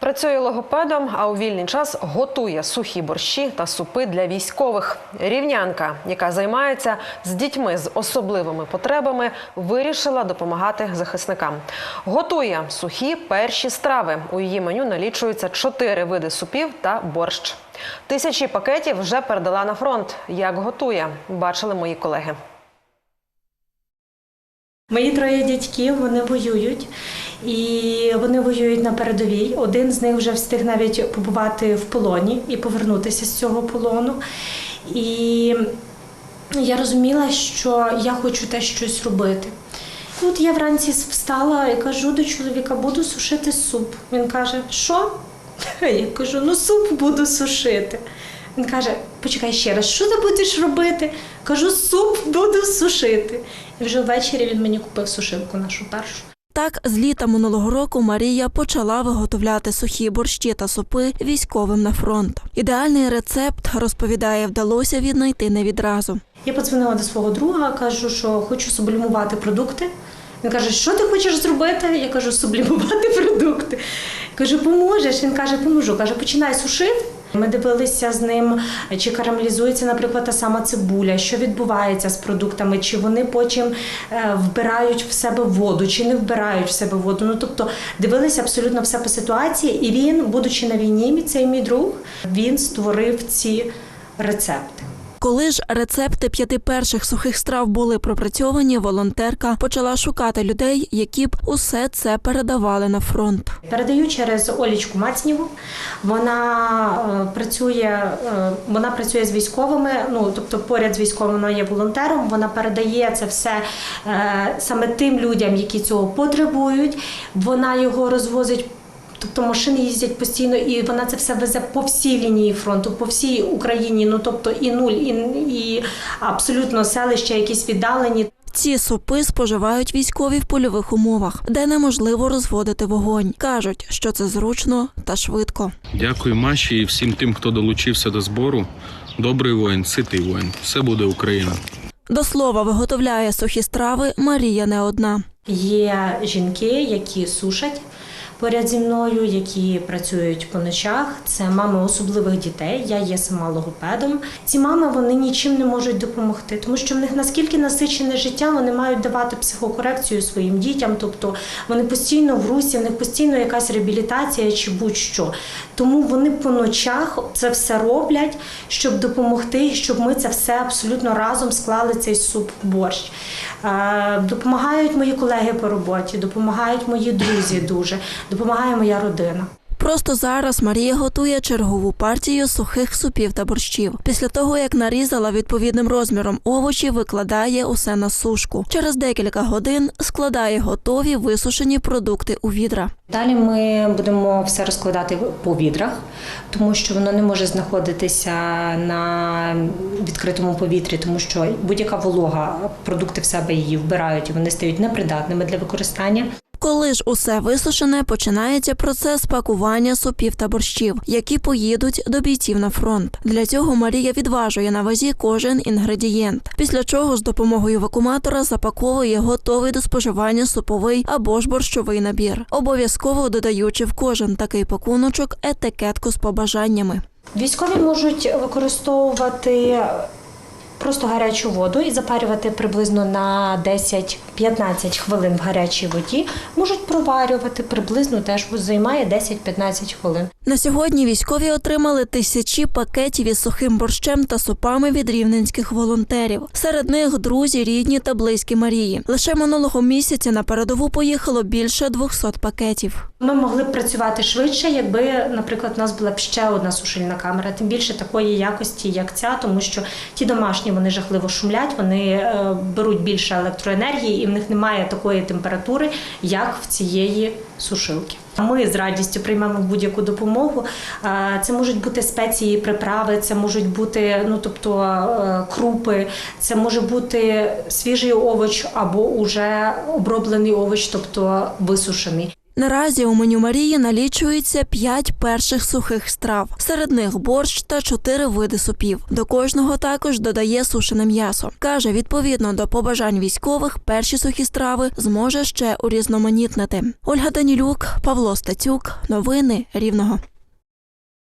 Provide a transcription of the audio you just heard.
Працює логопедом, а у вільний час готує сухі борщі та супи для військових. Рівнянка, яка займається з дітьми з особливими потребами, вирішила допомагати захисникам. Готує сухі перші страви. У її меню налічується чотири види супів та борщ. Тисячі пакетів вже передала на фронт. Як готує, бачили мої колеги. Мої троє дядьків вони воюють, і вони воюють на передовій. Один з них вже встиг навіть побувати в полоні і повернутися з цього полону. І я розуміла, що я хочу теж щось робити. І от я вранці встала і кажу до чоловіка, буду сушити суп. Він каже, що? Я кажу, ну суп буду сушити. Він каже: почекай ще раз, що ти будеш робити? Кажу, суп буду сушити. І вже ввечері він мені купив сушилку нашу першу. Так, з літа минулого року Марія почала виготовляти сухі борщі та супи військовим на фронт. Ідеальний рецепт, розповідає, вдалося віднайти не відразу. Я подзвонила до свого друга, кажу, що хочу сублімувати продукти. Він каже, що ти хочеш зробити? Я кажу, сублімувати продукти. Кажу, поможеш? Він каже, поможу. Каже, починай сушити. Ми дивилися з ним, чи карамелізується, наприклад, та сама цибуля, що відбувається з продуктами, чи вони потім е, вбирають в себе воду, чи не вбирають в себе воду. Ну тобто дивилися абсолютно все по ситуації. І він, будучи на війні, цей мій друг, він створив ці рецепти. Коли ж рецепти п'яти перших сухих страв були пропрацьовані, волонтерка почала шукати людей, які б усе це передавали на фронт. Передаю через Олічку Мацніву. Вона е, працює, е, вона працює з військовими. Ну тобто, поряд з військовим вона є волонтером. Вона передає це все е, саме тим людям, які цього потребують. Вона його розвозить. Тобто машини їздять постійно, і вона це все везе по всій лінії фронту, по всій Україні. Ну тобто і нуль, і, і абсолютно селища, якісь віддалені. Ці супи споживають військові в польових умовах, де неможливо розводити вогонь. кажуть, що це зручно та швидко. Дякую Маші і всім тим, хто долучився до збору. Добрий воїн, ситий воїн. Все буде Україна. До слова, виготовляє сухі страви Марія не одна. Є жінки, які сушать поряд зі мною, які працюють по ночах. Це мами особливих дітей. Я є сама логопедом. Ці мами вони нічим не можуть допомогти, тому що в них наскільки насичене життя, вони мають давати психокорекцію своїм дітям, тобто вони постійно в русі, в них постійно якась реабілітація чи будь-що. Тому вони по ночах це все роблять, щоб допомогти, щоб ми це все абсолютно разом склали цей суп борщ. Е, Допомагають мої колеги по роботі, допомагають мої друзі дуже, допомагає моя родина. Просто зараз Марія готує чергову партію сухих супів та борщів. Після того, як нарізала відповідним розміром овочі, викладає усе на сушку. Через декілька годин складає готові висушені продукти у відра. Далі ми будемо все розкладати по відрах, тому що воно не може знаходитися на відкритому повітрі, тому що будь-яка волога, продукти в себе її вбирають і вони стають непридатними для використання. Коли ж усе висушене, починається процес пакування супів та борщів, які поїдуть до бійців на фронт. Для цього Марія відважує на вазі кожен інгредієнт. Після чого з допомогою вакууматора запаковує готовий до споживання суповий або ж борщовий набір, обов'язково додаючи в кожен такий пакуночок етикетку з побажаннями. Військові можуть використовувати просто гарячу воду і запарювати приблизно на 10-15 хвилин в гарячій воді. Можуть проварювати приблизно теж займає 10-15 хвилин. На сьогодні військові отримали тисячі пакетів із сухим борщем та супами від рівненських волонтерів. Серед них друзі, рідні та близькі Марії. Лише минулого місяця на передову поїхало більше 200 пакетів. Ми могли б працювати швидше, якби, наприклад, у нас була б ще одна сушильна камера, тим більше такої якості, як ця, тому що ті домашні вони жахливо шумлять, вони е, беруть більше електроенергії, і в них немає такої температури, як в цієї сушилки. Ми з радістю приймемо будь-яку допомогу. Е, Це можуть бути спеції, приправи, це можуть бути ну тобто е, крупи, це може бути свіжий овоч або уже оброблений овоч, тобто висушений. Наразі у меню Марії налічується п'ять перших сухих страв. Серед них борщ та чотири види супів. До кожного також додає сушене м'ясо. Каже, відповідно до побажань військових, перші сухі страви зможе ще урізноманітнити. Ольга Данілюк, Павло Стацюк. Новини Рівного.